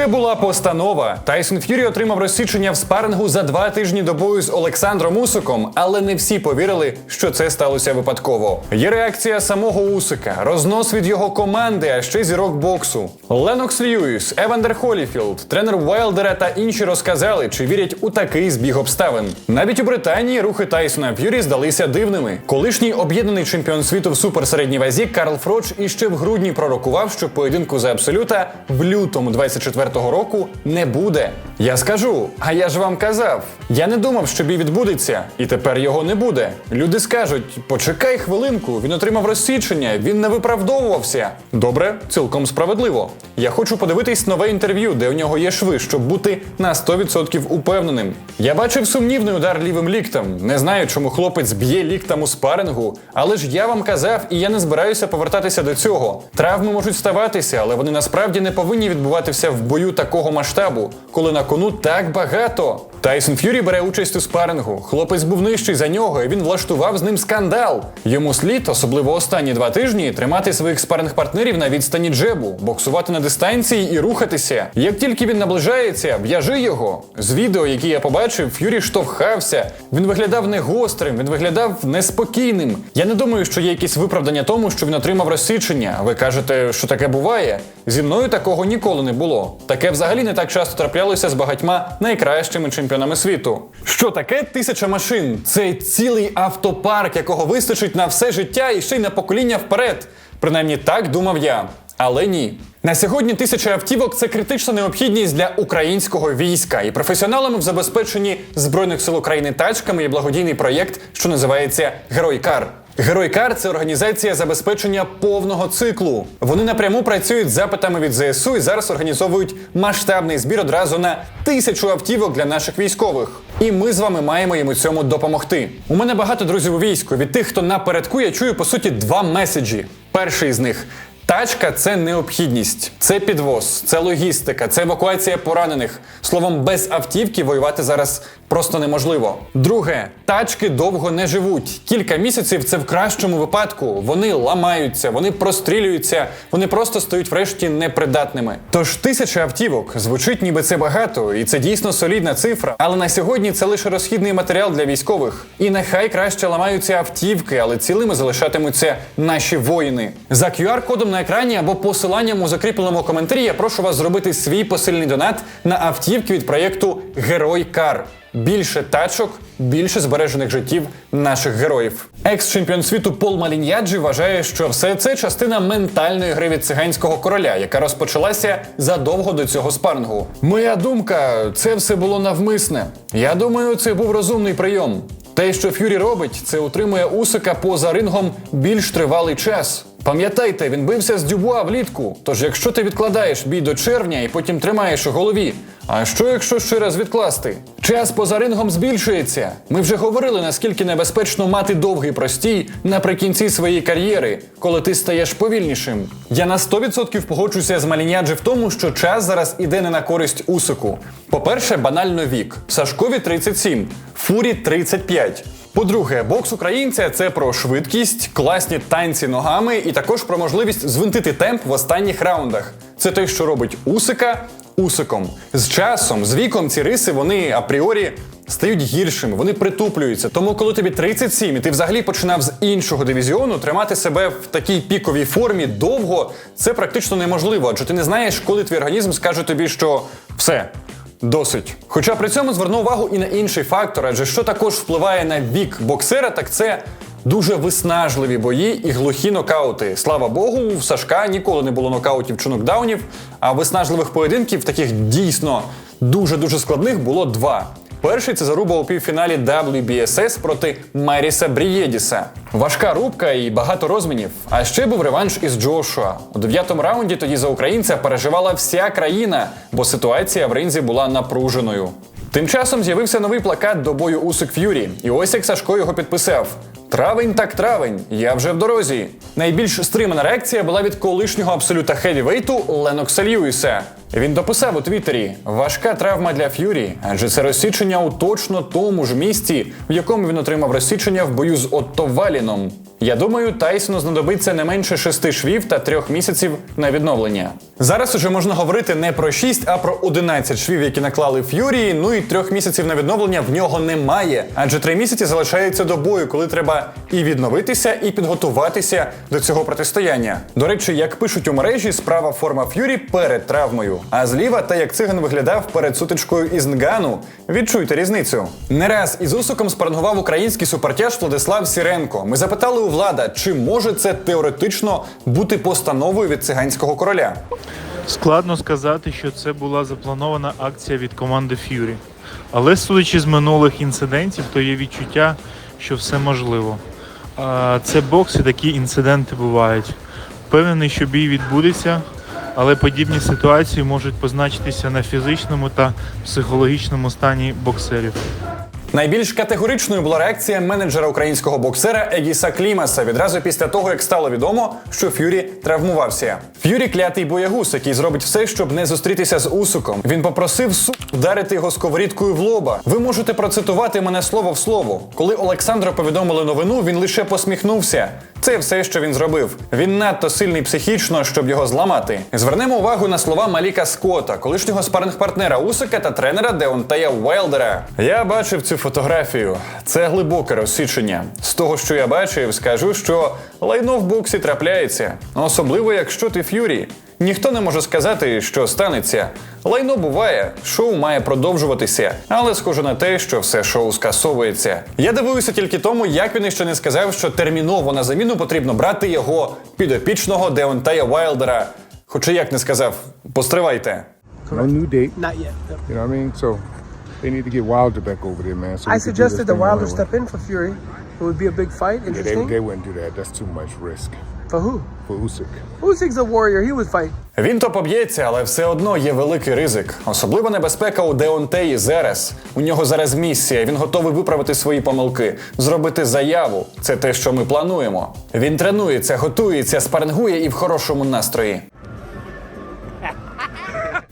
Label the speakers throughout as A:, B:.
A: Це була постанова. Тайсон Ф'юрі отримав розсічення в спарингу за два тижні до бою з Олександром Усиком, але не всі повірили, що це сталося випадково. Є реакція самого Усика, рознос від його команди, а ще зірок боксу. Ленокс Льюіс, Евандер Холіфілд, тренер Уайлдера та інші розказали, чи вірять у такий збіг обставин. Навіть у Британії рухи Тайсона Ф'юрі здалися дивними. Колишній об'єднаний чемпіон світу в суперсередній вазі Карл Фроч іще в грудні пророкував, що поєдинку за абсолюта в лютому 24-го року не буде. Я скажу, а я ж вам казав. Я не думав, що бій відбудеться, і тепер його не буде. Люди скажуть: почекай хвилинку, він отримав розсічення, він не виправдовувався. Добре, цілком справедливо. Я хочу подивитись нове інтерв'ю, де у нього є шви, щоб бути на 100% упевненим. Я бачив сумнівний удар лівим ліктем. Не знаю, чому хлопець б'є ліктем у спарингу, але ж я вам казав, і я не збираюся повертатися до цього. Травми можуть ставатися, але вони насправді не повинні відбуватися в бою такого масштабу, коли на кону так багато. Тайсон Ф'юрі бере участь у спарингу. Хлопець був нижчий за нього, і він влаштував з ним скандал. Йому слід, особливо останні два тижні, тримати своїх спаринг-партнерів на відстані джебу, боксувати на дистанції і рухатися. Як тільки він наближається, в'яжи його. З відео, які я побачив, Ф'юрі штовхався. Він виглядав не гострим, він виглядав неспокійним. Я не думаю, що є якісь виправдання тому, що він отримав розсічення. Ви кажете, що таке буває? Зі мною такого ніколи не було. Таке взагалі не так часто траплялося з багатьма найкращими чемпіонами світу. Що таке тисяча машин? Це цілий автопарк, якого вистачить на все життя і ще й на покоління вперед. Принаймні так думав я. Але ні. На сьогодні тисяча автівок це критична необхідність для українського війська, і професіоналами в забезпеченні Збройних сил України тачками є благодійний проєкт, що називається Герой Кар. Герой Кар це організація забезпечення повного циклу. Вони напряму працюють з запитами від ЗСУ і зараз організовують масштабний збір одразу на тисячу автівок для наших військових. І ми з вами маємо їм у цьому допомогти. У мене багато друзів у війську. Від тих, хто напередку, я чую по суті два меседжі. Перший з них. Тачка це необхідність, це підвоз, це логістика, це евакуація поранених. Словом, без автівки воювати зараз просто неможливо. Друге, тачки довго не живуть. Кілька місяців це в кращому випадку. Вони ламаються, вони прострілюються, вони просто стають врешті непридатними. Тож тисяча автівок звучить, ніби це багато, і це дійсно солідна цифра. Але на сьогодні це лише розхідний матеріал для військових. І нехай краще ламаються автівки, але цілими залишатимуться наші воїни. За QR-кодом на екрані або посиланням у закріпленому коментарі я прошу вас зробити свій посильний донат на автівки від проєкту Герой Кар. Більше тачок, більше збережених життів наших героїв. Екс-чемпіон світу Пол Маліньяджі вважає, що все це частина ментальної гри від циганського короля, яка розпочалася задовго до цього спарингу. Моя думка, це все було навмисне. Я думаю, це був розумний прийом. Те, що Ф'юрі робить, це утримує Усика поза рингом більш тривалий час. Пам'ятайте, він бився з Дюбуа влітку. Тож, якщо ти відкладаєш бій до червня і потім тримаєш у голові, а що якщо ще раз відкласти? Час поза рингом збільшується. Ми вже говорили, наскільки небезпечно мати довгий простій наприкінці своєї кар'єри, коли ти стаєш повільнішим. Я на 100% погоджуся з Маліняджі в тому, що час зараз іде не на користь Усику. По-перше, банально вік. Сашкові 37, Фурі 35. По-друге, бокс українця це про швидкість, класні танці ногами і також про можливість звинтити темп в останніх раундах. Це те, що робить Усика Усиком. З часом, з віком ці риси вони апріорі стають гіршими, вони притуплюються. Тому, коли тобі 37 і ти взагалі починав з іншого дивізіону, тримати себе в такій піковій формі довго це практично неможливо, адже ти не знаєш, коли твій організм скаже тобі, що все. Досить. Хоча при цьому зверну увагу і на інший фактор, адже що також впливає на вік боксера, так це дуже виснажливі бої і глухі нокаути. Слава Богу, в Сашка ніколи не було нокаутів чи нокдаунів, а виснажливих поєдинків, таких дійсно дуже-дуже складних, було два. Перший це заруба у півфіналі WBSS проти Маріса Брієдіса. Важка рубка і багато розмінів. А ще був реванш із Джошуа. У дев'ятому раунді тоді за українця переживала вся країна, бо ситуація в ринзі була напруженою. Тим часом з'явився новий плакат до бою Усик Ф'юрі, і ось як Сашко його підписав. Травень так травень, я вже в дорозі. Найбільш стримана реакція була від колишнього абсолюта хевівейту Ленокса Льюіса. Він дописав у Твіттері: важка травма для Ф'юрі, адже це розсічення у точно тому ж місці, в якому він отримав розсічення в бою з Отто Валіном. Я думаю, Тайсону знадобиться не менше шести швів та трьох місяців на відновлення. Зараз уже можна говорити не про 6, а про 11 швів, які наклали Ф'юрі. Ну і трьох місяців на відновлення в нього немає. Адже три місяці залишається до бою, коли треба і відновитися, і підготуватися до цього протистояння. До речі, як пишуть у мережі, справа форма Ф'юрі перед травмою, а зліва та як циган виглядав перед сутичкою із Нгану. Відчуйте різницю. Не раз із Усоком спарнгував український супертяж Владислав Сіренко. Ми запитали у влада, чи може це теоретично бути постановою від циганського короля.
B: Складно сказати, що це була запланована акція від команди Ф'юрі. Але судячи з минулих інцидентів, то є відчуття, що все можливо. Це бокс і такі інциденти бувають. Впевнений, що бій відбудеться, але подібні ситуації можуть позначитися на фізичному та психологічному стані боксерів.
A: Найбільш категоричною була реакція менеджера українського боксера Егіса Клімаса відразу після того, як стало відомо, що Ф'юрі травмувався. Ф'юрі клятий боягуз, який зробить все, щоб не зустрітися з Усуком. Він попросив су вдарити його сковорідкою в лоба. Ви можете процитувати мене слово в слово. Коли Олександру повідомили новину, він лише посміхнувся. Це все, що він зробив. Він надто сильний психічно, щоб його зламати. Звернемо увагу на слова Маліка Скотта, колишнього спаринг-партнера Усика та тренера Деонтея Уайлдера. Я бачив цю фотографію. Це глибоке розсічення. З того, що я бачив, скажу, що лайно в боксі трапляється, особливо якщо ти ф'юрі. Ніхто не може сказати, що станеться. Лайно буває, шоу має продовжуватися, але схоже на те, що все шоу скасовується. Я дивуюся тільки тому, як він іще не сказав, що терміново на заміну потрібно брати його підопічного Деонтея Вайлдера. Хоча як не сказав, постривайте.
C: No new date.
D: Not yet.
C: You know what I mean? So they need to get Wilder back over there, man. So
D: I suggested the Wilder step in for Fury. It would be a big fight.
C: way. Yeah, they,
D: Interesting.
C: they wouldn't do that. That's too much risk
D: For who?
C: for Usyk.
D: Usyk's a warrior. He would fight.
A: Він то поб'ється, але все одно є великий ризик. Особлива небезпека у Деонтеї зараз. У нього зараз місія. Він готовий виправити свої помилки, зробити заяву. Це те, що ми плануємо. Він тренується, готується, спарингує і в хорошому настрої.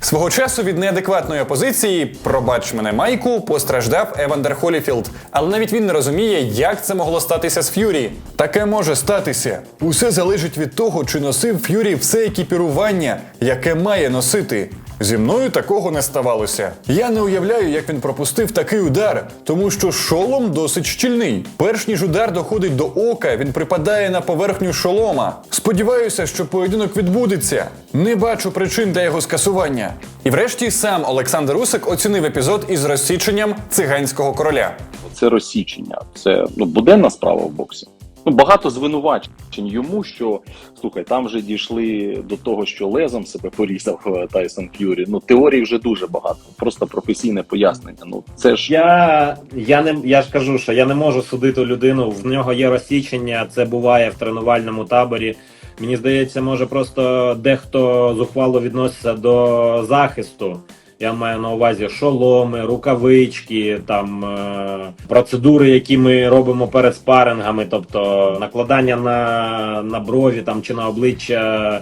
A: Свого часу від неадекватної опозиції, пробач мене Майку, постраждав Евандер Холіфілд. Але навіть він не розуміє, як це могло статися з Ф'юрі. Таке може статися. Усе залежить від того, чи носив Ф'юрі все екіпірування, яке має носити. Зі мною такого не ставалося. Я не уявляю, як він пропустив такий удар, тому що шолом досить щільний. Перш ніж удар доходить до ока, він припадає на поверхню шолома. Сподіваюся, що поєдинок відбудеться. Не бачу причин для його скасування. І врешті сам Олександр Усик оцінив епізод із розсіченням циганського короля.
E: це розсічення. Це ну буденна справа в боксі. Ну багато звинувачень йому, що слухай, там вже дійшли до того, що лезом себе порізав е, Тайсон Ф'юрі. Ну теорій вже дуже багато. Просто професійне пояснення. Ну це ж
F: Я, я не я ж кажу, що я не можу судити людину. В нього є розсічення, це буває в тренувальному таборі. Мені здається, може просто дехто зухвало відноситься до захисту. Я маю на увазі шоломи, рукавички, там е, процедури, які ми робимо перед спарингами, тобто накладання на, на брові там чи на обличчя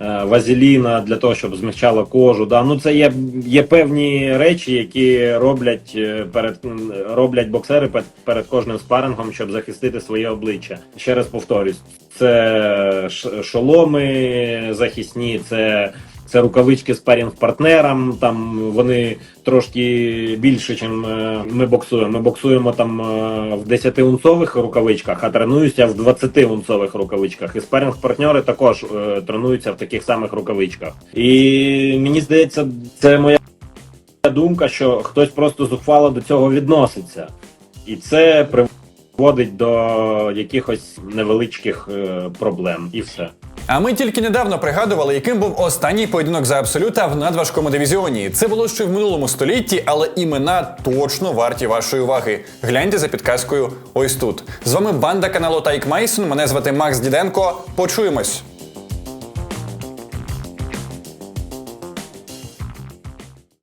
F: е, вазеліна для того, щоб змягчало кожу. Да? Ну це є, є певні речі, які роблять е, перед роблять боксери перед, перед кожним спарингом, щоб захистити своє обличчя. Ще раз повторюсь, це шоломи захисні, це. Це рукавички спарінг партнерам. Там вони трошки більше, ніж ми боксуємо. Ми боксуємо там е, в 10-унцових рукавичках, а тренуюся в 20-унцових рукавичках. І спарінг партнери також е, тренуються в таких самих рукавичках. І мені здається, це моя думка, що хтось просто зухвало до цього відноситься, і це приводить до якихось невеличких е, проблем, і все.
A: А ми тільки недавно пригадували, яким був останній поєдинок за абсолюта в надважкому дивізіоні. Це було ще в минулому столітті, але імена точно варті вашої уваги. Гляньте за підказкою ось тут. З вами банда каналу Тайк Мейсон. Мене звати Макс Діденко. Почуємось.